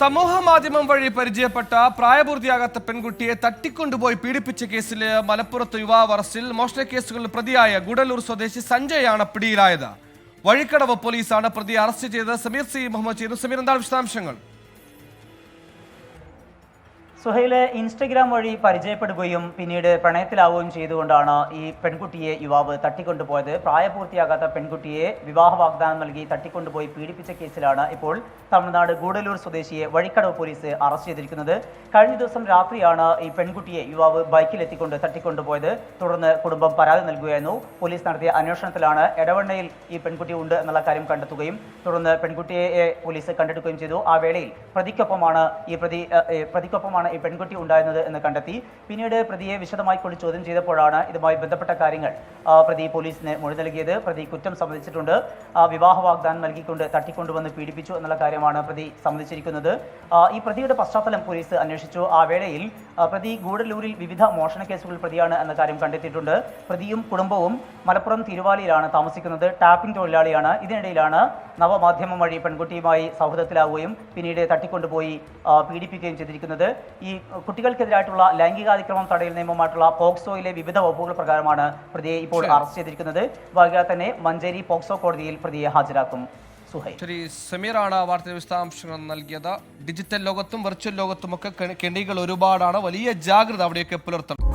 സമൂഹ മാധ്യമം വഴി പരിചയപ്പെട്ട പ്രായപൂർത്തിയാകാത്ത പെൺകുട്ടിയെ തട്ടിക്കൊണ്ടുപോയി പീഡിപ്പിച്ച കേസിൽ മലപ്പുറത്ത് യുവാവ് അറസ്റ്റിൽ മോഷണ കേസുകളിൽ പ്രതിയായ ഗുഡലൂർ സ്വദേശി സഞ്ജയാണ് പിടിയിലായത്. വഴിക്കടവ് പോലീസാണ് പ്രതിയെ അറസ്റ്റ് ചെയ്തത്. സമീർ സി. മുഹമ്മദ് ചെയ്തു സമീർ എന്താണ് വിശദാംശങ്ങൾ? സുഹൈൽ ഇൻസ്റ്റഗ്രാം വഴി പരിചയപ്പെടുകയും പിന്നീട് പ്രണയത്തിലാവുകയും ചെയ്തുകൊണ്ടാണ് ഈ പെൺകുട്ടിയെ യുവാവ് തട്ടിക്കൊണ്ടുപോയത്. പ്രായപൂർത്തിയാകാത്ത പെൺകുട്ടിയെ വിവാഹ വാഗ്ദാനം നൽകി തട്ടിക്കൊണ്ടുപോയി പീഡിപ്പിച്ച കേസിലാണ് ഇപ്പോൾ തമിഴ്നാട് ഗൂഡലൂർ സ്വദേശിയെ വഴിക്കടവ് പോലീസ് അറസ്റ്റ് ചെയ്തിരിക്കുന്നത്. കഴിഞ്ഞ ദിവസം രാത്രിയാണ് ഈ പെൺകുട്ടിയെ യുവാവ് ബൈക്കിലെത്തിക്കൊണ്ട് തട്ടിക്കൊണ്ടുപോയത്. തുടർന്ന് കുടുംബം പരാതി നൽകുകയായിരുന്നു. പോലീസ് നടത്തിയ അന്വേഷണത്തിലാണ് എടവണ്ണയിൽ ഈ പെൺകുട്ടി ഉണ്ട് എന്നുള്ള കാര്യം കണ്ടെത്തുകയും തുടർന്ന് പെൺകുട്ടിയെ പോലീസ് കണ്ടെടുക്കുകയും ചെയ്തു. ആ വേളയിൽ പ്രതിക്കൊപ്പമാണ് ഈ പ്രതി ഏഹ്, ഈ പെൺകുട്ടി ഉണ്ടായിരുന്നത് എന്ന് കണ്ടെത്തി. പിന്നീട് പ്രതിയെ വിശദമായി കൊണ്ട് ചോദ്യം ചെയ്തപ്പോഴാണ് ഇതുമായി ബന്ധപ്പെട്ട കാര്യങ്ങൾ പ്രതി പോലീസിന് മൊഴി നൽകിയത്. പ്രതി കുറ്റം സമ്മതിച്ചിട്ടുണ്ട്. വിവാഹ വാഗ്ദാനം നൽകിക്കൊണ്ട് തട്ടിക്കൊണ്ടുവന്ന് പീഡിപ്പിച്ചു എന്നുള്ള കാര്യമാണ് പ്രതി സമ്മതിച്ചിരിക്കുന്നത്. ഈ പ്രതിയുടെ പശ്ചാത്തലം പോലീസ് അന്വേഷിച്ചു. ആ വേളയിൽ പ്രതി ഗൂഡല്ലൂരിൽ വിവിധ മോഷണ കേസുകളിൽ പ്രതിയാണ് എന്ന കാര്യം കണ്ടെത്തിയിട്ടുണ്ട്. പ്രതിയും കുടുംബവും മലപ്പുറം തിരുവാലിയിലാണ് താമസിക്കുന്നത്. ടാപ്പിംഗ് തൊഴിലാളിയാണ്. ഇതിനിടയിലാണ് നവമാധ്യമം വഴി പെൺകുട്ടിയുമായി സൗഹൃദത്തിലാവുകയും പിന്നീട് തട്ടിക്കൊണ്ടുപോയി പീഡിപ്പിക്കുകയും ചെയ്തിരിക്കുന്നത്. ഈ കുട്ടികൾക്കെതിരായിട്ടുള്ള ലൈംഗികാതിക്രമം തടയൽ നിയമമായിട്ടുള്ള പോക്സോയിലെ വിവിധ വകുപ്പുകൾ പ്രകാരമാണ് പ്രതിയെ ഇപ്പോൾ. അറസ്റ്റ് ചെയ്തിരിക്കുന്നത്. വൈകാതെ തന്നെ മഞ്ചേരി പോക്സോ കോടതിയിൽ പ്രതിയെ ഹാജരാക്കും ശരി സമീറാണ് വാർത്തയുടെ വിശദാംശങ്ങൾ നൽകിയത്. ഡിജിറ്റൽ ലോകത്തും വെർച്വൽ ലോകത്തും ഒക്കെ കെണികൾ ഒരുപാടാണ്. വലിയ ജാഗ്രത അവിടെയൊക്കെ പുലർത്തണം.